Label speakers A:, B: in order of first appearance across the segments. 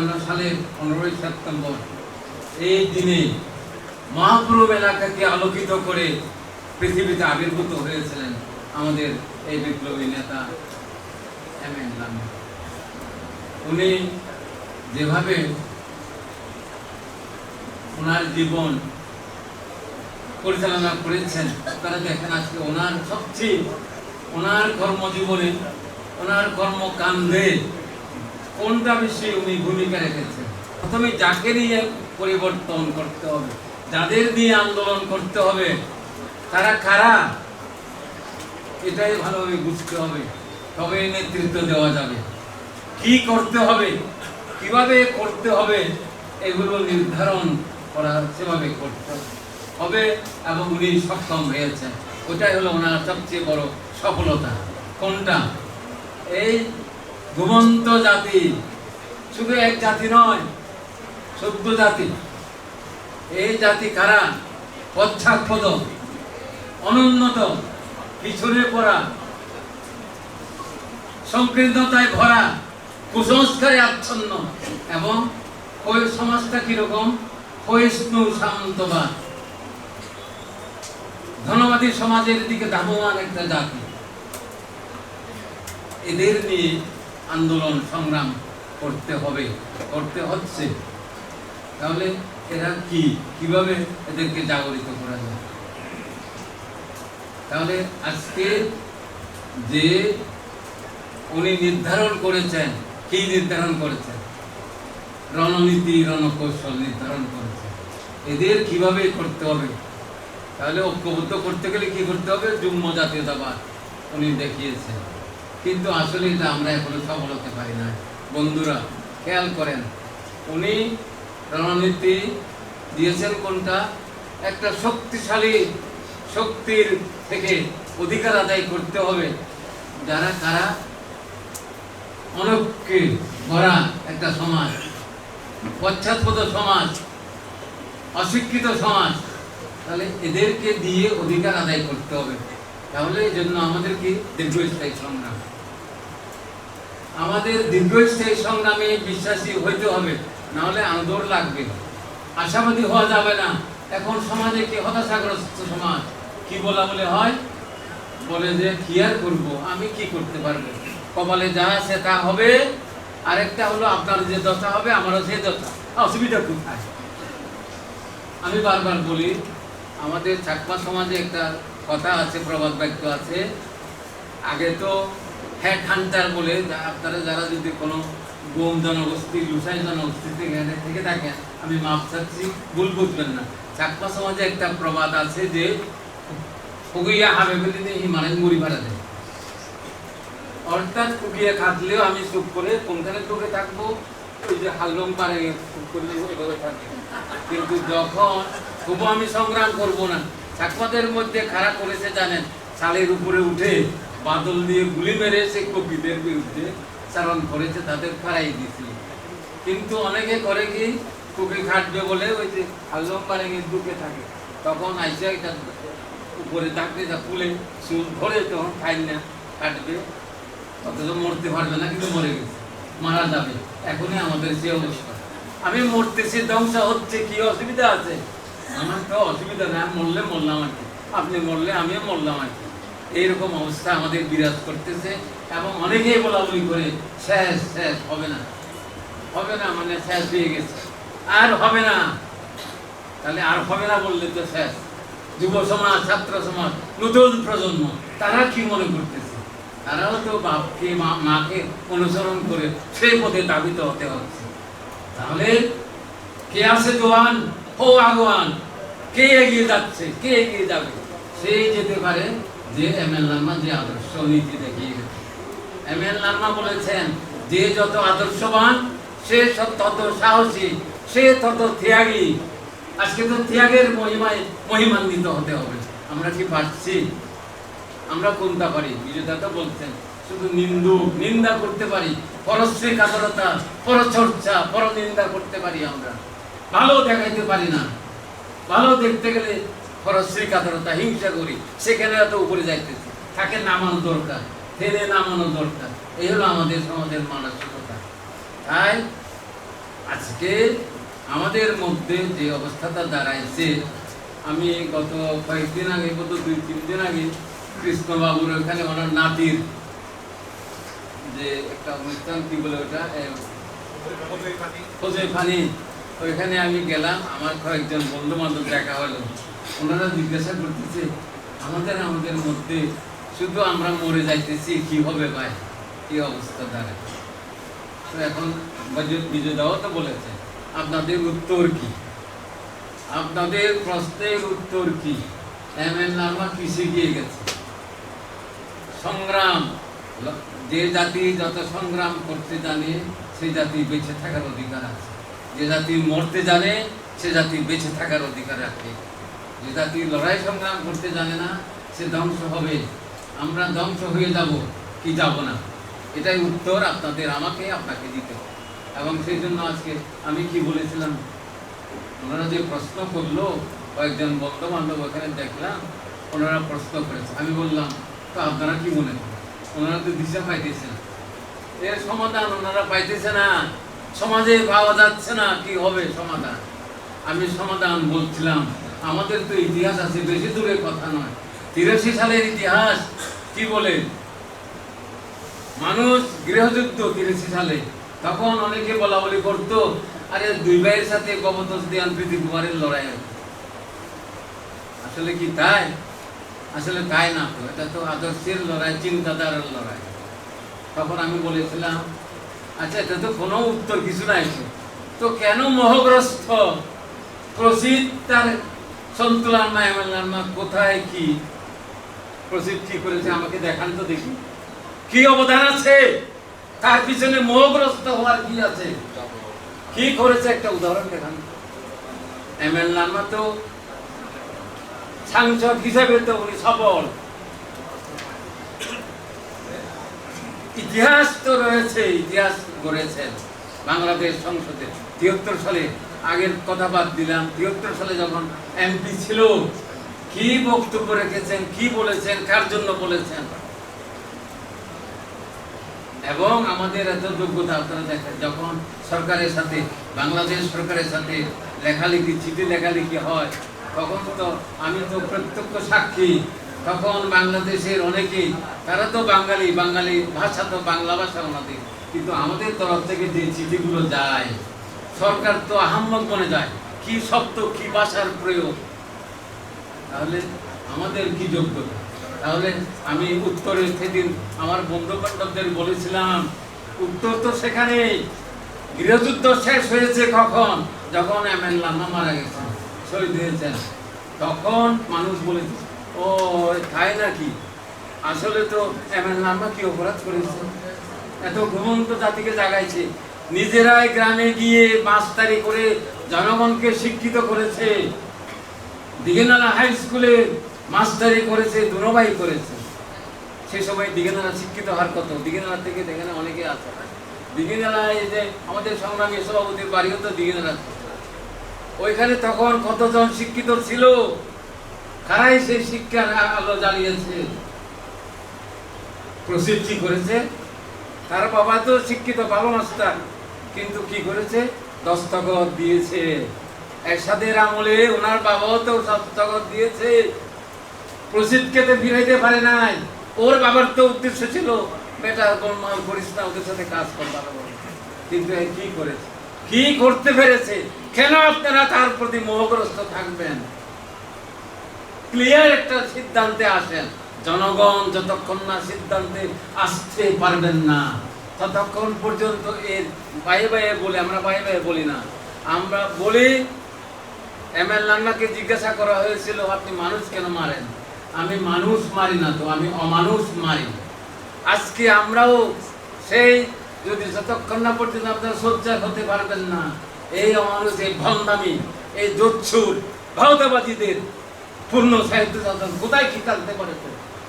A: চুয়ান্ন সালের পনেরোই সেপ্টেম্বর এই দিনে মহাপ্রভু এলাকাকে আলোকিত করে পৃথিবীতে আবির্ভূত হয়েছিলেন আমাদের এই বিপ্লবী নেতা এম এন উনি যেভাবে ওনার জীবন পরিচালনা করেছেন তারা দেখেন আজকে ওনার সবচেয়ে, ওনার কর্মজীবনে, ওনার কর্মকাণ্ডে কোনটা বেশি উনি ভূমিকা রেখেছেন? প্রথমে যাকে নিয়ে পরিবর্তন করতে হবে, যাদের দিয়ে আন্দোলন করতে হবে, তারা কারা? এটাই ভালোভাবে বুঝতে হবে। তবে নেতৃত্ব দেওয়া যাবে। কি করতে হবে? কীভাবে করতে হবে? এগুলো নির্ধারণ করা সেভাবে করতে হবে এবং উনি সক্ষম হয়েছেন। ওটাই হলো ওনার সবচেয়ে বড় সফলতা। কোনটা? এই ঘুমন্ত জাতি। শুধু এক জাতি নয়, সভ্য জাতি। এই জাতি কারা? পশ্চাৎপদ, অনুন্নত, পিছনে পড়া। সংকীর্ণতায় ভরা, কুসংস্কারে আচ্ছন্ন। এবং ওই সমাজটা কীরকম? ক্ষয়িষ্ণু সামন্তবাদ ধনবাদী সমাজের দিকে ধাবমান একটা জাতি। এদের নিয়ে আন্দোলন সংগ্রাম করতে হবে, করতে হচ্ছে। তাহলে এরা কি? কীভাবে এদেরকে জাগরিত করা যায়? তাহলে আজকে যে উনি নির্ধারণ করেছেন, কি নির্ধারণ করেছেন? রণনীতি, রণকৌশল নির্ধারণ করেছেন। এদের কীভাবে করতে হবে? তাহলে ঐক্যবদ্ধ করতে গেলে কি করতে হবে? যুগ্ম জাতীয়তাবাদ উনি দেখিয়েছেন। কিন্তু আসলে এটা আমরা এখনও সফল হতে পারি না। বন্ধুরা, খেয়াল করেন, উনি রণনীতি দিয়েছেন কোনটা? একটা শক্তিশালী শক্তির থেকে অধিকার আদায় করতে হবে। যারা, কারা? অনৈক্যে ভরা একটা সমাজ, পশ্চাৎপদ সমাজ, অশিক্ষিত সমাজ, তাহলে এদেরকে দিয়ে অধিকার আদায় করতে হবে। তাহলে এই জন্য আমাদের কি দীর্ঘস্থায়ী সংগ্রাম? আমাদের দীর্ঘস্থায়ী সংগ্রামে বিশ্বাসী হইতে হবে, নাহলে আন্দোলন লাগবে। আশাবাদী হওয়া যাবে না। এখন সমাজে কি হতাশাগ্রস্ত সমাজ? কি বলা বলে হয়? বলে যে, কি আর করব? আমি কি করতে পারব? কপালে যা আছে তা হবে। আরেকটা হলো, আপনার যে দশা হবে, আমারও সেই দশা। অসুবিধা কোথায়? আমি বারবার বলি, আমাদের চাকমা সমাজে একটা কথা আছে, প্রবাদ বাক্য আছে। আগে তো হ্যাট হান্টার বলে আপনারা যারা যদি কোনো গোম জনগোষ্ঠী লুসাই জনগোষ্ঠী থেকে থেকে থাকেন, আমি মাপ চাচ্ছি, ভুল বুঝবেন না। চাকমা সমাজে একটা প্রবাদ আছে যে, ফুগুইয়া হাবে ফেলে দিয়ে হিমালয় মুড়ি ভাড়া দেয়। অর্থাৎ কুকিয়ে খাটলেও আমি চুপ করে কোনখানে ঢুকে থাকব? ওই যে হালদম পারে চুপ করলে এভাবে থাকবে কিন্তু যখন তবু আমি সংগ্রাম করব না। চাকমাদের মধ্যে খারাপ করেছে জানেন? চালের উপরে উঠে বাদল দিয়ে গুলি মেরে সে কপিদের বিরুদ্ধে চালন করেছে, তাদের ফারাই দিয়েছিল কিন্তু অনেকে করে কি, কুকি খাটবে বলে ওই যে হালদম পারে ঢুকে থাকে। তখন আইসা এটা উপরে থাকলে যা ফুলে চুল ধরে তখন খাই না কাটবে। অথচ মরতে পারবে না, কিন্তু মরে গেছে। মারা যাবে। এখনই আমাদের যে অবস্থা। আমি মরতেছি, ধ্বংস হচ্ছে, কি অসুবিধা আছে? আমার তো অসুবিধা নেই মরলে মরলাম আর কি। আপনি মরলে আমিও মরলাম আর কি। এইরকম অবস্থা আমাদের বিরাজ করতেছে এবং অনেকেই বলা বলি করে, শেষ শেষ, হবে না। হবে না মানে শেষ হয়ে গেছে। আর হবে না। তাহলে আর হবে না বললে তো শেষ। যুব সমাজ, ছাত্র সমাজ, নতুন প্রজন্ম, তারা কি মনে করতেছে? তারাও তো বাপকে মাকে অনুসরণ করে সেই পথে দাবিত হতে হচ্ছে। তাহলে কে আছে জোয়ান? ও আগুয়ান কে এগিয়ে যাচ্ছে? কে এগিয়ে যাবে? সেই যেতে পারে যে এম এল লার্মা যে আদর্শ নীতি দেখিয়ে এম এল লার্মা বলেছেন, যে যত আদর্শবান, সে তত সাহসী, সে তত ত্যাগী। আজকে তো ত্যাগের মহিমায় মহিমান্বিত হতে হবে। আমরা কি পারছি? আমরা কোনটা পারি? বিজেতা তো বলছেন, শুধু নিন্দু, নিন্দা করতে পারি, পরশ্রী কাতরতা, পরচর্চা, পরনিন্দা করতে পারি আমরা। ভালো দেখাইতে পারি না। ভালো দেখতে গেলে পরশ্রী কাতরতা হিংসা করি সেখানে এত উপরে যাইতেছি। তাকে নামানো দরকার টেনে নামানো দরকার। এই হলো আমাদের সমাজের মানসিকতা। তাই আজকে আমাদের মধ্যে যে অবস্থাটা দাঁড়াইছে আমি গত কয়েকদিন আগে গত দুই তিন দিন আগে কৃষ্ণবাবুর ওখানে ওনার নাতির যে একটা অনুষ্ঠান কি বলে ওটা? খোঁজে ফানি ওইখানে আমি গেলাম আমার কয়েকজন বন্ধু বান্ধব দেখা হলো। ওনারা জিজ্ঞাসা করতেছে, আমাদের আমাদের মধ্যে শুধু আমরা মরে যাইতেছি, কি হবে ভাই? কি অবস্থা দাঁড়ায় তো এখন বিজয় তো বলেছে, আপনাদের উত্তর কি? আপনাদের প্রশ্নের উত্তর কি? এম কৃষি গিয়ে গেছে? সংগ্রাম, যে জাতি যত সংগ্রাম করতে জানে সেই জাতি বেঁচে থাকার অধিকার আছে। যে জাতি মরতে জানে, সে জাতি বেঁচে থাকার অধিকার রাখে। যে জাতি লড়াই সংগ্রাম করতে জানে না, সে ধ্বংস হবে। আমরা ধ্বংস হয়ে যাব, কি যাব না? এটাই উত্তর আপনাদের, আমাকে আপনাকে দিতে হবে। এবং সেই জন্য আজকে আমি কি বলেছিলাম? ওনারা যে প্রশ্ন করল, কয়েকজন বন্ধু বান্ধব ওখানে দেখলাম, ওনারা প্রশ্ন করেছে। আমি বললাম, তো আপনারা কি মনে ওনারা তো দিশা পাইতেছে না। এর সমাধান ওনারা পাইতেছে না। সমাজে পাওয়া যাচ্ছে না, কি হবে সমাধান? আমি সমাধান বলছিলাম। আমাদের তো ইতিহাস আছে, বেশি দূরের কথা নয়। তিরাশি সালের ইতিহাস কি বলে? মানুষ গৃহযুদ্ধ তিরাশি সালে। তখন অনেকে বলা বলি করতো, আরে দুই ভাইয়ের সাথে কবতস দিয়ান প্রীতি কুমারের লড়াই। আসলে কি তাই? আসলে তাই না তো, এটা তো আদর্শের লড়াই, চিন্তাধারার লড়াই। তখন আমি বলেছিলাম আচ্ছা এটা তো কোনো উত্তর কিছু নাই। তো। কেন মোহগ্রস্ত প্রসিদ তার সন্তুলান মা এমএলআর মা কোথায় কি প্রসিদ কি করেছে আমাকে দেখান তো দেখি। কি অবদান আছে? তার পিছনে মোহগ্রস্ত হওয়ার কি আছে? কি করেছে? একটা উদাহরণ দেখান। এমএল লামা তো সাংসদ হিসেবে তো উনি সফল। ইতিহাস তো রয়েছে, ইতিহাস গড়েছেন বাংলাদেশ সংসদে, তিয়াত্তর সালে। আগের কথা বাদ দিলাম তিয়াত্তর সালে যখন এমপি ছিল, কি বক্তব্য রেখেছেন, কি বলেছেন, কার জন্য বলেছেন? এবং আমাদের এত যোগ্যতা আপনারা দেখেন, যখন সরকারের সাথে, বাংলাদেশ সরকারের সাথে লেখালেখি, চিঠি লেখালেখি হয়, তখন তো আমি তো প্রত্যক্ষ সাক্ষী, তখন বাংলাদেশের অনেকেই, তারা তো বাঙালি বাঙালি ভাষা তো বাংলা ভাষা ওনাদের, কিন্তু আমাদের তরফ থেকে যে চিঠিগুলো যায় সরকার তো আহাম্মক মনে যায়। কি শব্দ কি ভাষার প্রয়োগ? তাহলে আমাদের কি যোগ্যতা তাহলে আমি উত্তরে সেদিন আমার বন্ধু বান্ধবদের বলেছিলাম, উত্তর তো সেখানে গৃহযুদ্ধ শেষ হয়েছে কখন? যখন এম এন লামা মারা গেছেন শহীদ হয়েছেন। তখন মানুষ বলেছে, ও, তাই নাকি? আসলে তো এম এন লামা কি অপরাধ করেছে? এত ঘুমন্ত জাতিকে জাগাইছে। নিজেরাই গ্রামে গিয়ে মাস্তারি করে জনগণকে শিক্ষিত করেছে। দিঘেনালা হাই স্কুলে মাস্টারি করেছে দুনোভাই করেছে। সে সময় দিঘেনালা শিক্ষিত হওয়ার কত দিঘেনালা থেকে দেখেন অনেকে আছে। দিঘেনালা এই যে আমাদের সংগ্রামী সভাপতির বাড়ি তো দিঘেনালা ওইখানে তখন কতজন শিক্ষিত ছিল? কারাই সেই শিক্ষার আলো জ্বালিয়েছে। প্রসিদ্ধ করেছে। তার বাবা তো শিক্ষিত ভালো মাস্টার। কিন্তু কি করেছে? দস্তখত দিয়েছে। এরশাদের আমলে ওনার বাবাও তো দস্তখত দিয়েছে। প্রসিদ্ধকে তো ফিরাইতে পারে নাই। ওর বাবার তো উদ্দেশ্য ছিল, বেটা গোলমাল করিস না, ওদের সাথে কাজ কর ভালো করে। কিন্তু কি করেছে? কি করতে পেরেছে? কেন আপনারা তার প্রতি মোহগ্রস্ত থাকবেন? ক্লিয়ার একটা সিদ্ধান্তে আসেন। জনগণ যতক্ষণ না সিদ্ধান্তে আসতে পারবেন না। ততক্ষণ পর্যন্ত এর বাইরে বাইরে বলে, আমরা বাইরে বাইরে বলি না। আমরা বলি, এম এল নান্নাকে জিজ্ঞাসা করা হয়েছিল, আপনি মানুষ কেন মারেন? আমি মানুষ মারি না তো, আমি অমানুষ মারি। আজকে আমরাও সেই, যদি যতক্ষণ না পর্যন্ত আপনারা সজ্জা হতে পারবেন না, এই অমানুষ, এই ভন্ডামি এই জোচ্ছুর ভারতবাদীদের পূর্ণ সাহিত্য কোথায় কি কালতে পারে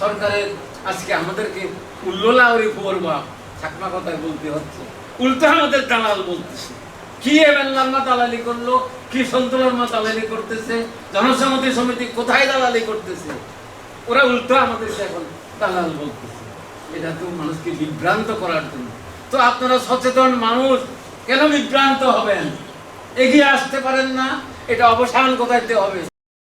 A: সরকারের আজকে আমাদেরকে উল্লোলা উল্লোলাউরি পড়বা কথায় বলতে হচ্ছে। উল্টো আমাদের দালাল বলতেছে। কি লালমা দালালি করল? কি সন্তুলার মা দালালি করতেছে? সমিতি কোথায় দালালি করতেছে? ওরা উল্টো আমাদেরকে এখন দালাল বলতেছে। এটা তো মানুষকে বিভ্রান্ত করার জন্য। তো আপনারা সচেতন মানুষ, কেন বিভ্রান্ত হবেন? এগিয়ে আসতে পারেন না। এটা অবসান কোথাইতে হবে।